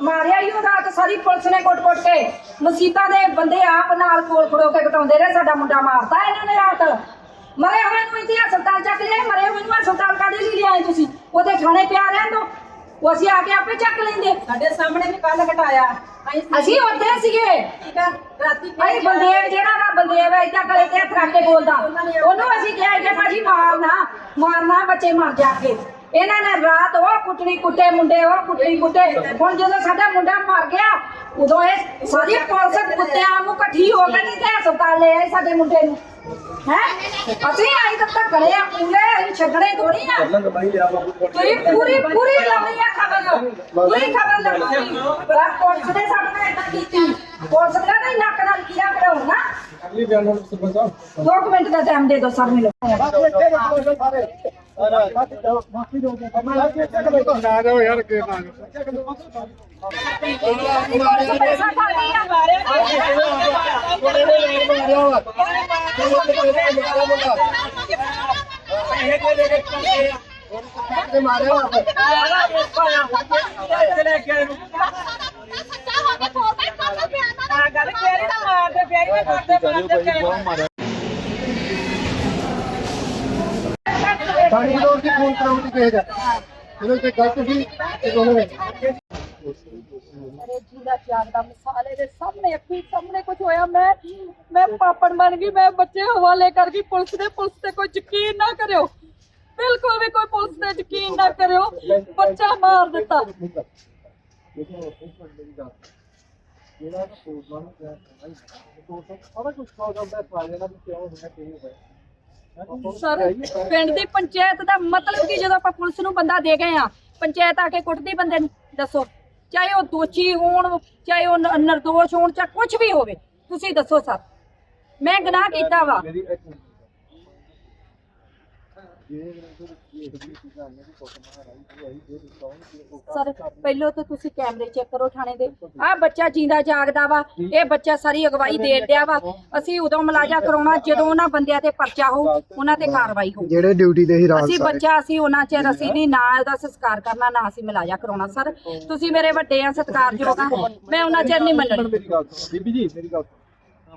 ਮਾਰਿਆ ਹੀ ਉਹ ਰਾਤ ਸਾਰੀ ਪੁਲਿਸ ਨੇ ਕੁੱਟ-ਕੁੱਟ ਕੇ। ਮਸੀਤਾਂ ਦੇ ਬੰਦੇ ਆਪ ਨਾਲ ਕੋਲ ਖੜੋ ਕੇ ਕਟਾਉਂਦੇ ਰਹੇ ਸਾਡਾ ਮੁੰਡਾ ਮਾਰਤਾ ਇਹਨਾਂ ਨੇ ਰਾਤ। ਮਰੇ ਹੋਏ ਨੂੰ ਇੱਥੇ ਹਸਪਤਾਲ ਚੱਕ ਲਿਆ ਮਰੇ ਹੋਏ ਨੂੰ ਹਸਪਤਾਲ ਕਾਹਦੇ ਲਈ ਲਿਆਏ ਤੁਸੀਂ? ਉਹਦੇ ਥਾਣੇ ਪਿਆ ਰਹਿਣ ਦੋ ਉਹ ਅਸੀਂ ਆ ਕੇ ਆਪੇ ਚੱਕ ਲੈਂਦੇ। ਸਾਡੇ ਸਾਹਮਣੇ ਵੀ ਕੱਲ ਘਟਾਇਆ। ਅਸੀਂ ਉੱਥੇ ਸੀਗੇ। ਠੀਕ ਆ ਰਾਤੀ ਭਾਈ ਬੰਦੇਵ ਜਿਹੜਾ ਵਾ ਬੰਦੇਵ ਹੈ ਇਦਾਂ ਗਲੇ ਤੇ ਹੱਥ ਰੱਖ ਕੇ ਬੋਲਦਾ। ਉਹਨੂੰ ਅਸੀਂ ਕਿਹਾ ਕਿ ਭਾਜੀ ਮਾਰਨਾ ਮਾਰਨਾ ਬੱਚੇ ਮਰ ਜਾਣਗੇ। ਇਹਨਾਂ ਨੇ ਰਾਤ ਉਹ ਕੁੱਟਣੀ ਕੁੱਟੇ ਮੁੰਡੇ ਉਹ ਕੁੱਟਣੀ ਕੁੱਟੇ। ਹੁਣ ਜਦੋਂ ਸਾਡਾ ਮੁੰਡਾ ਮਰ ਗਿਆ ਉਦੋਂ ਇਹ ਸਾਰੀ ਪੁਲਿਸ ਕੁੱਤਿਆਂ ਨੂੰ ਇਕੱਠੀ ਹੋ ਕੇ ਨਹੀਂ ਤੇ ਹਸਪਤਾਲ ਲੈ ਆਏ ਸਾਡੇ ਮੁੰਡੇ ਨੂੰ। ਹੈ? ਅਸੀਂ ਆਈ ਤੱਕ ਤੱਕ ਗਲੇ ਆ ਪੂਰੇ ਅਸੀਂ ਛੱਡਣੇ ਥੋੜੀ ਆ। ਤੁਸੀਂ ਪੂਰੀ ਪੂਰੀ ਲਾਉਣੀ ਆ ਖਬਰ। ਪੂਰੀ ਖਬਰ ਲਾਉਣੀ ਪਰ ਪੁਲਿਸ ਦੇ ਸਾਹਮਣੇ ਏਦਾਂ ਕੀਤੀ। ਪੁਲਿਸ ਦਾ ਨਹੀਂ ਨੱਕ ਨਾਲ ਕੀੜਾ ਕਢਾਉਣਾ ਦੋ ਕੁ ਮਿੰਟ ਦਾ ਟਾਈਮ ਦੇ ਦਿਓ ਸਰ। ਗੱਲ ਫੇਰ ਨਾ ਮਾਰਦੇ ਫੇਰ ਵੀ ਕਰਦੇ ਮਾਰਦੇ ਸਾਡੀ ਲੋੜ ਦੀ ਫੋਨ ਕਰਾਉਣ ਦੀ ਕਿਸੇ ਦਾ ਜਦੋਂ ਤੇ ਗਲਤ ਸੀ ਤੇ ਉਹਨੇ ਮੇਰੇ ਜੀਦਾ ਜਾਗਦਾ ਮਸਾਲੇ ਦੇ ਸਾਹਮਣੇ ਅੱਖੀ ਸਾਹਮਣੇ ਕੁਝ ਹੋਇਆ ਮੈਂ ਮੈਂ ਪਾਪੜ ਬਣ ਗਈ ਮੈਂ ਬੱਚੇ ਹਵਾਲੇ ਕਰ ਗਈ ਪੁਲਿਸ ਦੇ ਪੁਲਿਸ ਤੇ ਕੋਈ ਯਕੀਨ ਨਾ ਕਰਿਓ ਬਿਲਕੁਲ ਵੀ ਕੋਈ ਪੁਲਿਸ ਤੇ ਯਕੀਨ ਨਾ ਕਰਿਓ ਬੱਚਾ ਮਾਰ ਦਿੱਤਾ ਜਿਹੜਾ ਪ੍ਰੋਗਰਾਮ ਹੈ ਸਾਰਾ ਕੁਝ ਖਾ ਜਾਂਦਾ ਫਾਇਦਾ ਦਾ ਵੀ ਕਿਉਂ ਹੋਇਆ ਕਿਉਂ ਹੋਇਆ ਸਰ, ਪਿੰਡ ਦੀ ਪੰਚਾਇਤ ਦਾ ਮਤਲਬ ਕੀ ਜਦੋਂ ਆਪਾਂ ਪੁਲਿਸ ਨੂੰ ਬੰਦਾ ਦੇ ਗਏ ਆ, ਪੰਚਾਇਤ ਆ ਕੇ ਕੁੱਟਦੀ ਬੰਦੇ ਨੂੰ? ਦੱਸੋ। ਚਾਹੇ ਉਹ ਦੋਸ਼ੀ ਹੋਣ, ਚਾਹੇ ਉਹ ਨਿਰਦੋਸ਼ ਹੋਣ, ਚਾਹੇ ਕੁਝ ਵੀ ਹੋਵੇ, ਤੁਸੀਂ ਦੱਸੋ ਸਰ। ਮੈਂ ਗੁਨਾਹ ਕੀਤਾ ਵਾ ਮੇਰੀ ਇੱਕ ਮਿੰਟ ਜੇ ਇਹ ਵੀ ਚੀਜ਼ਾਂ ਆਈਆਂ ਕਿ ਕੋਟ ਮਹਾਰਾਜ ਜੀ ਆਈ ਜੇ ਕੌਣ ਕਿ ਉਹ ਸਰ ਪਹਿਲਾਂ ਤਾਂ ਤੁਸੀਂ ਕੈਮਰੇ ਚੈੱਕ ਕਰੋ ਥਾਣੇ ਦੇ। ਆਹ ਬੱਚਾ ਜਿੰਦਾ ਜਾਗਦਾ ਵਾ ਇਹ ਬੱਚਾ ਸਾਰੀ ਅਗਵਾਈ ਦੇ ਡਿਆ ਵਾ। ਅਸੀਂ ਉਦੋਂ ਮਲਾਜਾ ਕਰਾਉਣਾ ਜਦੋਂ ਉਹਨਾਂ ਬੰਦਿਆਂ ਤੇ ਪਰਚਾ ਹੋਊ ਉਹਨਾਂ ਤੇ ਕਾਰਵਾਈ ਹੋਊ। ਜਿਹੜੇ ਡਿਊਟੀ ਤੇ ਹੀ ਰਾਤ ਅਸੀਂ ਬੱਚਾ ਅਸੀਂ ਉਹਨਾਂ ਚਿਰ ਅਸੀਂ ਨਹੀਂ ਨਾ ਉਹਦਾ ਸੰਸਕਾਰ ਕਰਨਾ ਨਾ ਅਸੀਂ ਮਲਾਜਾ ਕਰਾਉਣਾ ਸਰ। ਤੁਸੀਂ ਮੇਰੇ ਵੱਡੇ ਆ ਸਤਿਕਾਰਯੋਗ ਆ। ਮੈਂ ਉਹਨਾਂ ਚਿਰ ਨਹੀਂ ਮੰਨਣੀ। ਬੀਬੀ ਜੀ ਮੇਰੀ ਗੱਲ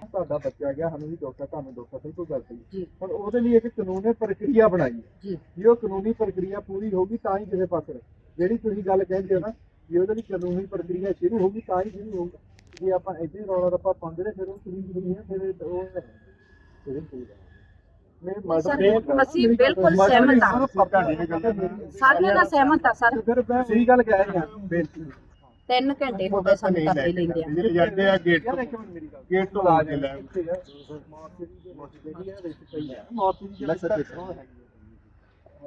ਤੁਹਾਡਾ ਬੱਚਾ ਗਿਆ ਸਾਨੂੰ ਵੀ ਹੈ ਤੁਹਾਨੂੰ ਹੈ ਸਹੀ ਕੋਈ ਗੱਲ ਨਹੀਂ ਪਰ ਉਹਦੇ ਲਈ ਇੱਕ ਕਾਨੂੰਨੀ ਪ੍ਰਕਿਰਿਆ ਬਣਾਈ ਹੈ। ਜੀ। ਉਹ ਕਾਨੂੰਨੀ ਪ੍ਰਕਿਰਿਆ ਪੂਰੀ ਹੋਊਗੀ ਤਾਂ ਹੀ ਕਿਸੇ ਪਾਸੇ ਜਿਹੜੀ ਤੁਸੀਂ ਗੱਲ ਕਹਿੰਦੇ ਹੋ ਨਾ ਜੇ ਉਹਦੇ ਲਈ ਕਾਨੂੰਨੀ ਪ੍ਰਕਿਰਿਆ ਸ਼ੁਰੂ ਹੋਊਗੀ ਤਾਂ ਹੀ ਸ਼ੁਰੂ ਹੋਊਗੀ। ਜੇ ਆਪਾਂ ਇੱਥੇ ਹੀ ਰੌਲਾ ਰੱਪਾ ਪਾਉਂਦੇ ਰਹੇ ਫਿਰ ਉਹ ਸ਼ੁਰੂ ਨਹੀਂ ਹੈ ਫਿਰ ਉਹ ਫਿਰ ਮੈਂ ਸਰ ਅਸੀਂ ਬਿਲਕੁਲ ਸਹਿਮਤ ਆ ਸਾਰੀਆਂ ਦਾ ਸਹਿਮਤ ਆ ਸਰ। ਸਹੀ ਗੱਲ ਕਹਿ ਰਿਹਾ ਬੇਨਤੀ। 3 ਘੰਟੇ ਹੋ ਗਏ ਸਾਨੂੰ ਕਰਦੇ ਲੈਂਦੇ ਆ। ਜਾਂਦੇ ਆ ਗੇਟ ਤੋਂ ਗੇਟ ਤੋਂ ਲਾ ਕੇ ਲੈ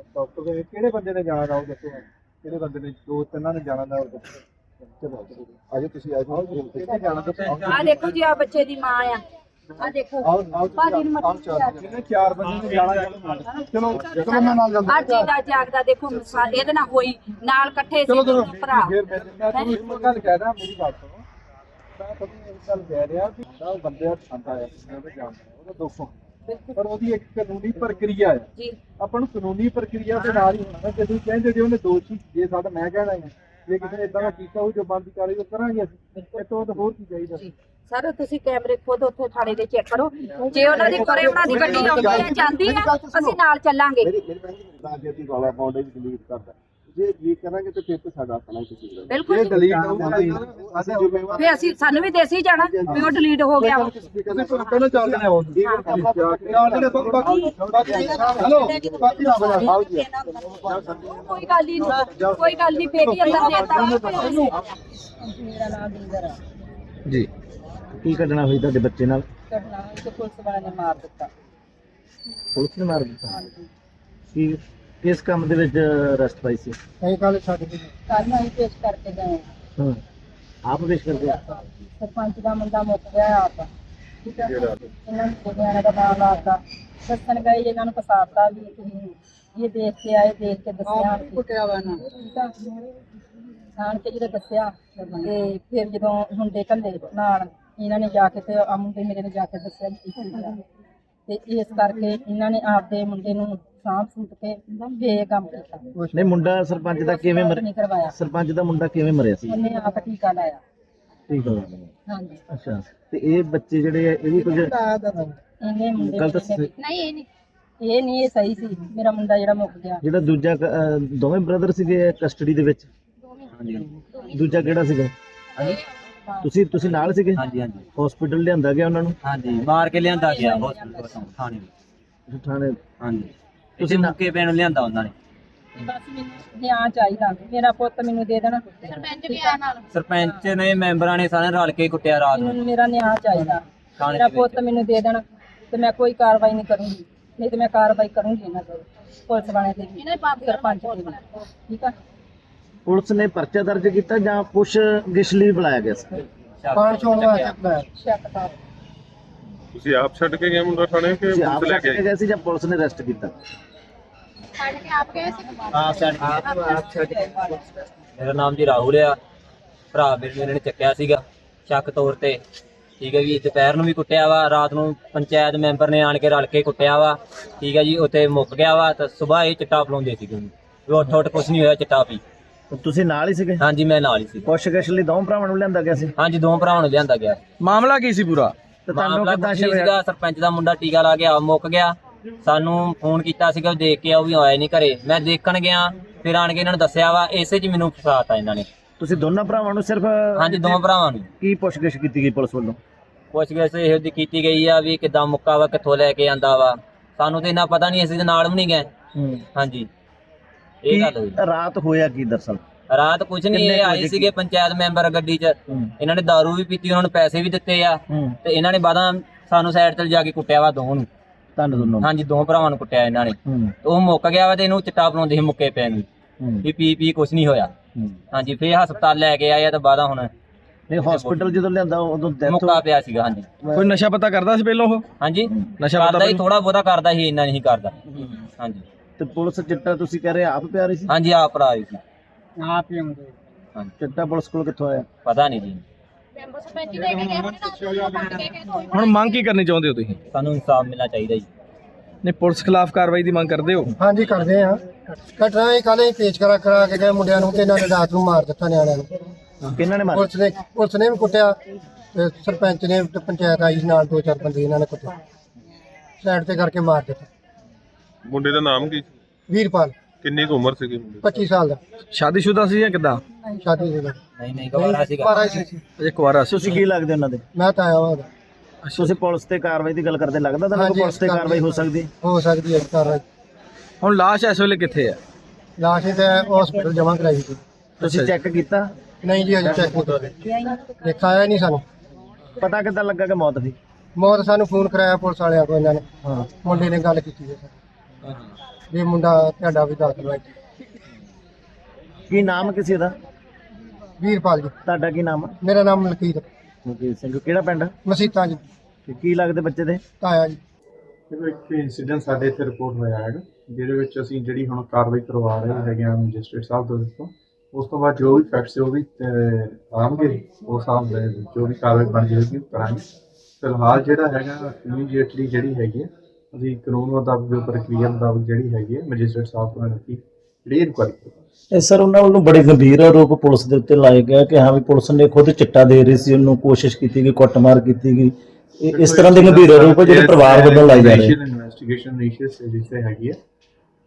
ਡਾਕਟਰ ਦੇ ਕਿਹੜੇ ਬੰਦੇ ਨੇ ਜਾਣਾ ਰਾਓ ਦੱਸੋ ਕਿਹੜੇ ਬੰਦੇ ਨੇ ਦੋ ਤਿੰਨਾਂ ਨੇ ਜਾਣਾ ਦਾ ਚਲੋ ਆਜੋ ਤੁਸੀਂ ਆਜੋ। ਜਾਣਾ ਦੱਸੋ ਆ ਦੇਖੋ ਜੀ ਆ ਬੱਚੇ ਦੀ ਮਾਂ ਆ। ਆ ਦੇਖੋ ਭਾਜੀ ਨੂੰ ਮੱਥੀ ਚਾਰ ਜਿਹਨੇ ਚਾਰ ਬੰਦੇ ਨੇ ਜਾਣਾ ਚਲੋ ਚਲੋ ਮੈਂ ਨਾਲ ਆ ਜੀਦਾ ਜਾਗਦਾ ਦੇਖੋ ਮਿਸਾਲ ਇਹਦੇ ਨਾਲ ਹੋਈ ਨਾਲ ਇਕੱਠੇ ਸੀ ਚਲੋ ਚਲੋ ਦੋਨੋਂ ਭਰਾ। ਫਿਰ ਮੈਂ ਮੈਂ ਤੁਹਾਨੂੰ ਇੱਕ ਗੱਲ ਕਹਿ ਰਿਹਾ ਮੇਰੀ ਗੱਲ ਸੁਣੋ। ਮੈਂ ਤੁਹਾਨੂੰ ਇੱਕ ਗੱਲ ਕਹਿ ਰਿਹਾ ਕਿ ਜਿਹੜਾ ਬੰਦੇ ਹੱਥ ਛਾਂਦਾ ਹੈ ਮੈਂ ਤਾਂ ਜਾਣਦਾ ਉਹਦਾ ਦੁੱਖ ਹੁੰਦਾ। ਪਰ ਉਹਦੀ ਇੱਕ ਕਾਨੂੰਨੀ ਪ੍ਰਕਿਰਿਆ ਹੈ। ਜੀ। ਆਪਾਂ ਨੂੰ ਕਾਨੂੰਨੀ ਪ੍ਰਕਿਰਿਆ ਦੇ ਨਾਲ ਹੀ ਹੋਣਾ ਨਾ ਜੇ ਤੁਸੀਂ ਕਹਿੰਦੇ ਜੇ ਉਹਨੇ ਦੋਸ਼ੀ ਜੇ ਸਾਡਾ ਮੈਂ ਕਹਿਣਾ ਹੈ। ਜੇ ਕਿਸੇ ਨੇ ਇਦਾਂ ਦਾ ਕੀਤਾ ਹੋਊ ਜੋ ਬੰਦ ਕਰੇ ਉਹ ਕਰਾਂਗੇ ਅਸੀਂ। ਇਹ ਤੋਂ ਵੱਧ ਹੋਰ ਕੀ ਚਾਹੀਦਾ? ਸਰ ਤੁਸੀਂ ਕੈਮਰੇ ਖੁਦ ਉੱਥੇ ਥਾਣੇ ਦੇ ਚੈੱਕ ਕਰੋ। ਜੇ ਉਹਨਾਂ ਦੀ ਕਰੇ ਉਹਨਾਂ ਦੀ ਗੱਡੀ ਆਉਂਦੀ ਹੈ ਜਾਂਦੀ ਆ ਅਸੀਂ ਨਾਲ ਚੱਲਾਂਗੇ। ਮੇਰੀ ਮੇਰੀ ਭੈਣ ਜੀ ਅਸੀਂ ਰੌਲਾ ਪਾਉਂਦੇ ਵੀ ਡਿਲੀਟ ਕਰਦਾ ਜੇ ਜੀ ਕਰਾਂਗੇ ਤੇ ਫਿਰ ਤਾਂ ਸਾਡਾ ਆਪਣਾ ਹੀ ਕਸੂਰ ਹੈ ਬਿਲਕੁਲ ਇਹ ਜੀ। ਦਲੀਲ ਹੋਊਗਾ ਅਸੀਂ ਜ਼ਿੰਮੇਵਾਰ ਫੇ ਅਸੀਂ ਸਾਨੂੰ ਵੀ ਦੇਸੀ ਜਾਣਾ ਵੀ ਉਹ ਡਿਲੀਟ ਹੋ ਗਿਆ। ਵਾ। ਪਹਿਲਾਂ ਚੱਲਦੇ ਨੇ ਉਹ ਚੱਲਦੇ ਬਾਕੀ ਬਾਕੀ ਹੈਲੋ ਬਾਕੀ ਨਾ ਬਣਾ। ਆਓ ਜੀ। ਕੋਈ ਗੱਲ ਹੀ ਨਹੀਂ ਕੋਈ ਗੱਲ ਨਹੀਂ ਫੇਰ ਹੀ ਅੰਦਰ ਦੇਤਾ ਜੀ ਕੀ ਘਟਨਾ ਹੋਈ ਤੁਹਾਡੇ ਬੱਚੇ ਨਾਲ? ਘਟਨਾ ਤੇ ਪੁਲਿਸ ਵਾਲਿਆਂ ਨੇ ਮਾਰ ਦਿੱਤਾ। ਪੁਲਿਸ ਨੇ ਮਾਰ ਦਿੱਤਾ? ਕੀ ਕਿਸ ਕੰਮ ਦੇ ਵਿੱਚ ਅਰੈਸਟ ਪਾਈ ਸੀ? ਇਹ ਗੱਲ ਛੱਡ ਦੇ ਕੱਲ ਨੂੰ ਅਸੀਂ ਪੇਸ਼ ਕਰਕੇ ਗਏ ਹਾਂ। ਆਪ ਪੇਸ਼ ਕਰਦੇ ਆ? ਸਰਪੰਚ ਦਾ ਮੁੰਡਾ ਮੁੱਕ ਗਿਆ ਆਪ। ਠੀਕ ਹੈ ਇਹਨਾਂ ਨੂੰ ਨਿਆਣੇ ਦਾ ਨਾਮ ਲਾਤਾ ਦੱਸਣ ਗਏ ਇਹਨਾਂ ਨੂੰ ਫਸਾਤਾ ਵੀ ਤੁਸੀਂ। ਇਹ ਦੇਖ ਕੇ ਆਏ ਦੇਖ ਕੇ ਦੱਸਿਆ। ਕੁੱਟਿਆ ਵਾ ਨਾ। ਠੀਕ ਆ? ਆਣ ਕੇ ਜਦੋਂ ਦੱਸਿਆ ਤੇ ਫਿਰ ਜਦੋਂ ਹੁੰਦੇ ਕੱਲੇ ਨਾਲ ਇਹਨਾਂ ਨੇ ਜਾ ਕੇ ਤੇ ਆ ਮੁੰਡੇ ਮੇਰੇ ਨੇ ਜਾ ਕੇ ਦੱਸਿਆ ਵੀ ਕੀ ਤੇ ਇਸ ਕਰਕੇ ਇਹਨਾਂ ਨੇ ਆਪਦੇ ਮੁੰਡੇ ਨੂੰ ਸਾਂਭ ਸੁੱਟ ਕੇ ਫੇ ਇਹ ਕੰਮ ਕੀਤਾ। ਨਹੀਂ ਮੁੰਡਾ ਸਰਪੰਚ ਦਾ ਕਿਵੇਂ ਨਹੀਂ ਮਰਿਆ ਕਰਵਾਇਆ। ਸਰਪੰਚ ਦਾ ਮੁੰਡਾ ਕਿਵੇਂ ਮਰਿਆ ਸੀ? ਉਹਨੇ ਆਪ ਟੀਕਾ ਲਾਇਆ। ਠੀਕ ਹੈ। ਹਾਂਜੀ। ਅੱਛਾ ਤੇ ਇਹ ਬੱਚੇ ਜਿਹੜੇ ਆ ਇਹ ਵੀ ਕੁਝ ਇਹਨੇ ਮੁੰਡੇ ਗਲਤ ਨੇ- ਨਹੀਂ ਇਹ ਨਹੀਂ। ਇਹ ਨਹੀਂ ਇਹ ਸਹੀ ਸੀ। ਮੇਰਾ ਮੁੰਡਾ ਜਿਹੜਾ ਮੁੱਕ ਗਿਆ। ਜਿਹੜਾ ਦੂਜਾ ਕ- ਅਹ ਦੋਵੇਂ ਬ੍ਰਦਰ ਸੀਗੇ ਕਸਟਡੀ ਦੇ ਵਿੱਚ? ਦੂਜਾ ਕਿਹੜਾ ਸੀਗਾ? ਤੁਸੀਂ ਤੁਸੀਂ ਨਾਲ ਸੀਗੇ? ਹਾਂਜੀ ਹਾਂਜੀ। ਹਸਪੀਟਲ ਲਿਆਂਦਾ ਗਿਆ ਉਹਨਾਂ ਨੂੰ? ਹਾਂਜੀ ਮਾਰ ਕੇ ਲਿਆਂਦਾ ਗਿਆ ਹਸਪੀਟਲ ਤੋਂ ਥਾਣੇ ਵਿੱਚ। ਥਾਣੇ ਹਾਂਜੀ। ਤੁਸੀਂ ਮੁੱਕੇ ਪੈਣ ਨੂੰ ਲਿਆਂਦਾ ਉਹਨਾਂ ਨੇ। ਬਸ ਮੈਨੂੰ ਨਿਆਂ ਚਾਹੀਦਾ। ਮੇਰਾ ਪੁੱਤ ਮੈਨੂੰ ਦੇ ਦੇਣਾ। ਸਰਪੰਚ ਨੇ ਮੈਂਬਰਾਂ ਨੇ ਸਾਰੇ ਰਲ ਕੇ ਕੁੱਟਿਆ ਰਾਤ ਨੂੰ। ਮੈਨੂੰ ਮੇਰਾ ਨਿਆਂ ਚਾਹੀਦਾ। ਥਾਣੇ ਮੇਰਾ ਦੇ ਪੁੱਤ ਮੈਨੂੰ ਦੇ ਦੇਣਾ ਤੇ ਮੈਂ ਕੋਈ ਕਾਰਵਾਈ ਨਹੀਂ ਕਰੂੰਗੀ। ਨਹੀਂ ਤੇ ਮੈਂ ਕਾਰਵਾਈ ਕਰੂੰਗੀ ਇਹਨਾਂ ਤੇ ਪੁਲਿਸ ਵਾਲਿਆਂ ਤੇ ਵੀ, ਸਰਪੰਚ ਤੇ ਵੀ। ਠੀਕ ਆ? ਪੁਲਿਸ ਨੇ ਪਰਚਾ ਦਰਜ ਕੀਤਾ ਜਾਂ ਪੁੱਛ ਗਿਛ ਲਈ ਬੁਲਾਇਆ ਗਿਆ ਸੀ? ਪਾਣ ਚੋਣ ਵਾਸਤੇ ਸ਼ੱਕ ਤਾਂ। ਤੁਸੀਂ ਆਪ ਛੱਡ ਕੇ ਗਏ ਮੁੰਡਾ ਥਾਣੇ ਕਿ ਤੁਸੀਂ ਆਪ ਪੁਲਿਸ ਲੈ ਲੈ ਕੇ ਕੇ ਆਈ? ਗਏ ਸੀ ਜਾਂ ਪੁਲਿਸ ਨੇ ਅਰੈਸਟ ਕੀਤਾ? ਮੇਰਾ ਨਾਮ ਜੀ ਰਾਹੁਲ ਆ। ਭਰਾ ਮੇਰੇ ਨੇ ਚੱਕਿਆ ਸੀਗਾ ਸ਼ੱਕ ਤੌਰ ਤੇ। ਠੀਕ ਹੈ ਜੀ ਦੁਪਹਿਰ ਨੂੰ ਵੀ ਕੁੱਟਿਆ ਵਾ ਰਾਤ ਨੂੰ ਪੰਚਾਇਤ ਮੈਂਬਰ ਨੇ ਆਣ ਕੇ ਰਲ ਕੇ ਕੁੱਟਿਆ ਵਾ। ਠੀਕ ਹੈ ਜੀ ਉੱਥੇ ਮੁੱਕ ਗਿਆ ਵਾ ਤਾਂ ਸਵੇਰ ਇਹ ਚਿੱਟਾ ਪਲਾਉਂਦੇ ਸੀਗੇ ਉਹਨੂੰ। ਵੀ ਉੱਠ ਉੱਠ ਕੁਛ ਨਹੀਂ ਹੋਇਆ ਚਿੱਟਾ ਪੀ। ਤੁਸੀਂ ਨਾਲ ਹੀ ਸੀਗੇ? ਹਾਂਜੀ ਮੈਂ ਨਾਲ ਹੀ ਸੀ ਪੁੱਛ ਗਿਛ ਲਈ ਦੋਵਾਂ ਭਰਾਵਾਂ ਨੂੰ ਲਿਆਂਦਾ ਗਿਆ ਸੀ? ਹਾਂਜੀ ਦੋ ਭਰਾਵਾਂ ਨੂੰ ਲਿਆਂਦਾ ਗਿਆ। ਮਾਮਲਾ ਕੀ ਸੀ ਪੂਰਾ? ਤੇ ਤੁਹਾਨੂੰ ਮਾਮਲਾ ਕਿੱਦਾਂ ਸ਼ਿਵ ਸੀਗਾ ਸਰਪੰਚ ਦਾ ਮੁੰਡਾ ਟੀਕਾ ਲਾ ਗਿਆ ਮੁੱਕ ਗਿਆ। ਸਾਨੂੰ ਫੋਨ ਕੀਤਾ ਸੀਗਾ ਵੀ ਦੇਖ ਕੇ ਆਓ ਵੀ ਆਇਆ ਨਹੀਂ ਘਰੇ। ਮੈਂ ਦੇਖਣ ਗਿਆ ਫਿਰ ਆਣ ਕੇ ਇਹਨਾਂ ਨੂੰ ਦੱਸਿਆ ਵਾ ਇਸੇ 'ਚ ਮੈਨੂੰ ਫਸਾਤਾ ਇਹਨਾਂ ਨੇ। ਤੁਸੀਂ ਦੋਨਾਂ ਭਰਾਵਾਂ ਨੂੰ ਸਿਰਫ ਹਾਂਜੀ ਦੋਵਾਂ ਭਰਾਵਾਂ ਨੂੰ। ਕੀ ਪੁੱਛ ਗਿਛ ਕੀਤੀ ਗਈ ਪੁਲਿਸ ਵੱਲੋਂ? ਪੁੱਛ ਗਿੱਛ ਇਹੋ ਜਿਹੀ ਕੀਤੀ ਗਈ ਆ ਵੀ ਕਿੱਦਾਂ ਮੁੱਕਾ ਵਾ ਕਿੱਥੋਂ ਲੈ ਕੇ ਆਂਦਾ ਵਾ। ਸਾਨੂੰ ਤੇ ਇੰਨਾ ਪਤਾ ਨਹੀਂ ਅਸੀਂ ਤੇ ਨਾਲ ਵੀ ਨਹੀਂ ਗਏ। ਹੂੰ। ਹਾਂਜੀ। ਇਹ ਗੱਲ ਹੋਈ। ਰਾਤ ਹੋਇਆ ਕੀ ਦਰਸਲ? ਰਾਤ ਕੁਝ ਨਹੀਂ ਇਹ ਆਏ ਸੀਗੇ ਪੰਚਾਇਤ ਮੈਂਬਰ ਗੱਡੀ 'ਚ। ਇਹਨਾਂ ਨੇ दारू ਵੀ ਪੀਤੀ ਉਹਨਾਂ ਨੂੰ ਪੈਸੇ ਵੀ ਦਿੱਤੇ ਆ। ਤੇ ਇਹਨਾਂ ਨੇ ਬਾਦਾਂ ਸਾਨੂੰ ਸਾਈਡ ਤੇ ਜਾ ਕੇ ਕੁੱਟਿਆ ਵਾ ਦੋਵਾਂ ਨੂੰ। ਤੁਹਾਨੂੰ ਦੋਨੋਂ ਹਾਂਜੀ ਦੋ ਭਰਾਵਾਂ ਨੂੰ ਕੁੱਟਿਆ ਇਹਨਾਂ ਨੇ। ਹੂੰ। ਤੇ ਉਹ ਮੁੱਕ ਗਿਆ ਵਾ ਤੇ ਇਹਨੂੰ ਚਿੱਟਾ ਪਲਾਉਂਦੇ ਸੀ ਮੁੱਕੇ ਪੈਣ ਨੂੰ। ਹੂੰ। ਵੀ ਪੀ ਪੀ ਕੁਝ ਨਹੀਂ ਹੋਇਆ। ਹੂੰ। ਹਾਂਜੀ ਫੇਰ ਹਸਪਤਾਲ ਲੈ ਕੇ ਆਏ ਆ ਤੇ ਬਾਦਾਂ ਹੁਣ ਨਹੀਂ ਹਸਪੀਟਲ ਜਦੋਂ ਲਿਆਂਦਾ ਉਦੋਂ ਡੈਥ ਮੁੱਕਾ ਪਿਆ ਸੀਗਾ ਹਾਂਜੀ। ਕੋਈ ਨਸ਼ਾ ਪਤਾ ਕਰਦਾ ਸੀ ਪਹਿਲਾਂ ਉਹ? ਹਾਂਜੀ। ਨਸ਼ਾ ਪਤਾ ਕਰਦਾ ਹੀ ਥੋੜਾ ਬਹੁਤਾ ਕਰਦਾ ਸੀ ਇੰਨਾ ਨਹੀਂ ਕਰਦਾ। ਹਾਂਜੀ। ਤੇ ਪੁਲਿਸ ਚਿੱਟਾ ਤੁਸੀਂ ਕਹਿ ਰਹੇ ਆਪ ਪਿਆ ਰਹੀ ਸੀ? ਹਾਂਜੀ ਆਪ ਭਰਾ ਸੀ। ਆਪ ਹੀ ਆਉਂਦੇ। ਹਾਂਜੀ। ਚਿੱਟਾ ਪੁਲਿਸ ਕੋਲ ਕਿੱਥੋਂ ਆਇਆ? ਪਤਾ ਨਹੀਂ ਜੀ। ਹੁਣ ਮੰਗ ਕੀ ਕਰਨੀ ਚਾਹੁੰਦੇ ਹੋ ਤੁਸੀਂ? ਸਾਨੂੰ ਇਨਸਾਫ ਮਿਲਣਾ ਚਾਹੀਦਾ ਜੀ। ਨਹੀਂ ਪੁਲਿਸ ਖਿਲਾਫ ਕਾਰਵਾਈ ਦੀ ਮੰਗ ਕਰਦੇ ਹੋ? ਹਾਂਜੀ ਕਰਦੇ ਆ ਘਟਨਾ ਇਹ ਕੱਲ ਹੀ ਪੇਚ ਕਰਾ ਕਰਾ ਕੇ ਗਏ ਮੁੰਡਿਆਂ ਨੂੰ ਤੇ ਇਹਨਾਂ ਨੇ ਰਾਤ ਨੂੰ ਮਾਰ ਦਿੱਤਾ ਨਿਆਣਿਆਂ ਨੂੰ। ਕਿਹਨਾਂ ਨੇ ਮਾਰਿਆ ਪੁਲਿਸ ਨੇ ਪੁਲਿਸ ਨੇ ਵੀ ਕੁੱਟਿਆ ਤੇ ਸਰਪੰਚ ਨੇ ਤੇ ਪੰਚਾਇਤ ਆਈ ਸੀ ਨਾਲ ਦੋ ਚਾਰ ਬੰਦੇ ਇਹਨਾਂ ਨੇ ਕੁੱਟਿਆ ਸਾਈਡ ਤੇ ਕਰਕੇ ਮਾਰ ਦਿੱਤਾ। ਮੁੰਡੇ ਦਾ ਨਾਮ ਕੀ? ਵੀਰਪਾਲ। ਕਿੰਨੀ ਕੁ ਉਮਰ ਸੀਗੀ ਮੁੰਡੇ 25 ਸਾਲ ਦਾ। ਸ਼ਾਦੀशुदा ਸੀ ਜਾਂ ਕਿਦਾਂ? ਸ਼ਾਦੀ ਦੇ ਨਹੀਂ ਨਹੀਂ ਗਵਾਰਾ ਸੀਗਾ। ਸੀ। ਅਜੇ ਸੀ। ਤੁਸੀਂ ਕੀ ਲੱਗਦੇ ਉਹਨਾਂ ਦੇ? ਮੈਂ ਤਾਂ ਆਇਆ ਹਾਂ ਤੁਸੀਂ ਪੁਲਿਸ ਤੇ ਕਾਰਵਾਈ ਦੀ ਗੱਲ ਕਰਦੇ ਲੱਗਦਾ ਤੁਹਾਨੂੰ ਹਾਂਜੀ, ਪੁਲਿਸ ਤੇ ਕਾਰਵਾਈ ਹੋ ਸਕਦੀ? ਹੈ? ਹੋ ਸਕਦੀ ਹੈ ਕਾਰਵਾਈ। ਹੁਣ ਲਾਸ਼ ਇਸ ਵੇਲੇ ਕਿੱਥੇ ਹੈ ਲਾਸ਼ ਤੇ ਹਸਪੀਟਲ ਜਮ੍ਹਾਂ ਕਰਾਈ ਸੀ। ਤੁਸੀਂ ਚੈੱਕ ਕੀਤਾ? ਨਹੀਂ ਜੀ ਅਜੇ ਚੈੱਕ ਨਹੀਂ। ਕੀਤਾ ਦੇਖਾ ਆਇਆ ਨਹੀਂ ਸਾਨੂੰ। ਪਤਾ ਕਿੱਦਾਂ ਲੱਗਾ ਕਿ ਮੌਤ ਦੀ ਮੌਤ ਸਾਨੂੰ ਫੋਨ ਕਰਾਇਆ ਪੁਲਿਸ ਵਾਲਿਆਂ ਕੋਲ ਇਹਨਾਂ ਨੇ। ਹਾਂ। ਮੁੰਡੇ ਨੇ ਗੱਲ ਕੀਤੀ ਹੈ ਸਰ। ਵੀ ਮੁੰਡਾ ਤੁਹਾਡਾ ਵੀ ਦੱਸ ਦਿਓ ਕੀ ਨਾਮ ਕਿਸੇ ਦਾ? ਵੀਰਪਾਲ ਜੀ। ਤੁਹਾਡਾ ਕੀ ਨਾਮ ਹੈ? ਮੇਰਾ ਨਾਮ ਮਲਕੀਤ ਮੁਕੇਸ਼ ਸਿੰਘ ਕਿਹੜਾ ਪਿੰਡ? ਮਸੀਤਾਂ ਜੀ। ਤੇ ਕੀ ਲੱਗਦੇ ਬੱਚੇ ਦੇ? ਤਾਇਆ ਜੀ। ਦੇਖੋ ਇੱਕ ਇਨਸੀਡੈਂਟ ਸਾਡੇ ਇੱਥੇ ਰਿਪੋਰਟ ਹੋਇਆ ਹੈਗਾ ਜਿਹਦੇ ਵਿੱਚ ਅਸੀਂ ਜਿਹੜੀ ਹੁਣ ਕਾਰਵਾਈ ਕਰਵਾ ਰਹੇ ਹੈਗੇ ਆ ਮੈਜਿਸਟ੍ਰੇਟ ਸਾਹਿਬ ਦੇ ਵਿੱਚੋਂ ਉਸ ਤੋਂ ਬਾਅਦ ਜੋ ਵੀ ਫੈਕਟਸ ਉਹ ਵੀ ਅਹ, ਆਉਣਗੇ। ਉਸ ਹਿਸਾਬ ਦੇ ਜੋ ਵੀ ਕਾਰਵਾਈ ਬਣ ਜਾਏਗੀ ਉਹ ਕਰਾਂਗੇ। ਫਿਲਹਾਲ ਜਿਹੜਾ ਹੈਗਾ ਇਮੀਡੀਏਟਲੀ ਜਿਹੜੀ ਹੈਗੀ ਹੈ ਅਸੀਂ ਕਾਨੂੰਨ ਮੁਤਾਬਕ ਜੋ ਪ੍ਰਕਿਰਿਆ ਮੁਤਾਬਕ ਜਿਹੜੀ ਹੈਗੀ ਹੈ ਮੈਜਿਸਟ੍ਰੇਟ ਸਾਹਿਬ ਤੋਂ ਰੱਖੀ ਜਿਹੜੀ ਇਨਕੁਆਇਰੀ ਇਹ ਸਰ ਉਹਨਾਂ ਵੱਲੋਂ ਬੜੇ ਗੰਭੀਰ ਆਰੋਪ ਪੁਲਿਸ ਦੇ ਉੱਤੇ ਲਾਏ ਗਿਆ ਕਿ ਹਾਂ ਵੀ ਪੁਲਿਸ ਨੇ ਖੁਦ ਚਿੱਟਾ ਦੇ ਰਹੀ ਸੀ ਉਹਨੂੰ ਕੋਸ਼ਿਸ਼ ਕੀਤੀ ਗਈ ਕੁੱਟਮਾਰ ਕੀਤੀ ਗਈ। ਇਹ ਇਸ ਤਰ੍ਹਾਂ ਦੇ ਗੰਭੀਰ ਆਰੋਪ ਆ ਜਿਹੜੇ ਪਰਿਵਾਰ ਵੱਲੋਂ ਲਾਏ ਜਾ ਰਹੇ ਇਨਵੈਸਟੀਗੇਸ਼ਨ ਇਨੀਸ਼ੀਅਲ ਜਿਸੇ ਹੈਗੀ ਹੈ।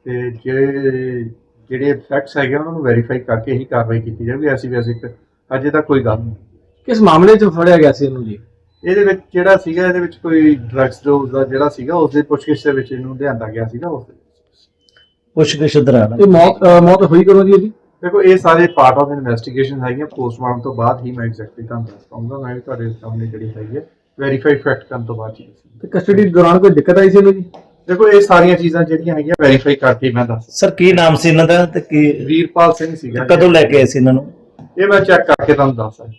ਤੇ ਜੇ ਜਿਹੜੇ ਫੈਕਟਸ ਹੈਗੇ ਆ, ਉਹਨਾਂ ਨੂੰ ਵੈਰੀਫਾਈ ਕਰਕੇ ਹੀ ਕਾਰਵਾਈ ਕੀਤੀ ਜਾਵੇ ਐਸੀ ਵੈਸੀ ਇੱਕ ਅਜੇ ਤੱਕ ਕੋਈ ਗੱਲ ਨਹੀਂ। ਕਿਸ ਮਾਮਲੇ 'ਚ ਫੜਿਆ ਗਿਆ ਸੀ ਇਹਨੂੰ ਜੀ? ਇਹਦੇ ਵਿੱਚ ਜਿਹੜਾ ਸੀਗਾ ਇਹਦੇ ਵਿੱਚ ਕੋਈ ਡਰੱਗਸ ਡੋਜ਼ ਦਾ ਜਿਹੜਾ ਸੀਗਾ ਉਸ ਦੇ ਪੁੱਛਗਿੱਛ ਦੇ ਵਿੱਚ ਇਹਨੂੰ ਲਿਆਂਦਾ ਗਿਆ ਸੀਗਾ ਉਸ ਦੇ। ਪੁੱਛਗਿੱਛ ਦੌਰਾਨ। ਇਹ ਮੌਤ ਮੌਤ ਹੋਈ ਕਦੋਂ ਜੀ ਇਹਦੀ? ਦੇਖੋ ਇਹ ਸਾਰੇ ਪਾਰਟ ਆਫ ਇਨਵੈਸਟੀਗੇਸ਼ਨ ਹੈਗੀਆਂ। ਪੋਸਟਮਾਰਟਮ ਤੋਂ ਬਾਅਦ ਹੀ ਮੈਂ ਐਗਜ਼ੈਕਟਲੀ ਤੁਹਾਨੂੰ ਦੱਸ ਪਾਉਂਗਾ। ਮੈਂ ਵੀ ਤੁਹਾਡੇ ਸਾਹਮਣੇ ਜਿਹੜੀ ਹੈਗੀ ਹੈ ਵੈਰੀਫਾਈ ਫੈਕਟ ਕਰਨ ਤੋਂ ਬਾਅਦ ਹੀ ਦੱਸਾਂਗਾ। ਤੇ ਕਸਟਡੀ ਦੌਰਾਨ ਕੋਈ ਦਿੱਕਤ ਆਈ ਸੀ ਇਹਨੂੰ ਜੀ? ਦੇਖੋ ਇਹ ਸਾਰੀਆਂ ਚੀਜ਼ਾਂ ਜਿਹੜੀਆਂ ਹੈਗੀਆਂ ਵੈਰੀਫਾਈ ਕਰਕੇ ਮੈਂ ਦੱਸ ਸਰ ਕੀ ਨਾਮ ਸੀ ਇਹਨਾਂ ਦਾ ਤੇ ਕੀ ਵੀਰਪਾਲ ਸਿੰਘ ਸੀਗਾ। ਕਦੋਂ ਲੈ ਕੇ ਆਏ ਸੀ ਇਹਨਾਂ ਨੂੰ? ਇਹ ਮੈਂ ਚੈੱਕ ਕਰਕੇ ਤੁਹਾਨੂੰ ਦੱਸ ਸਕਦਾ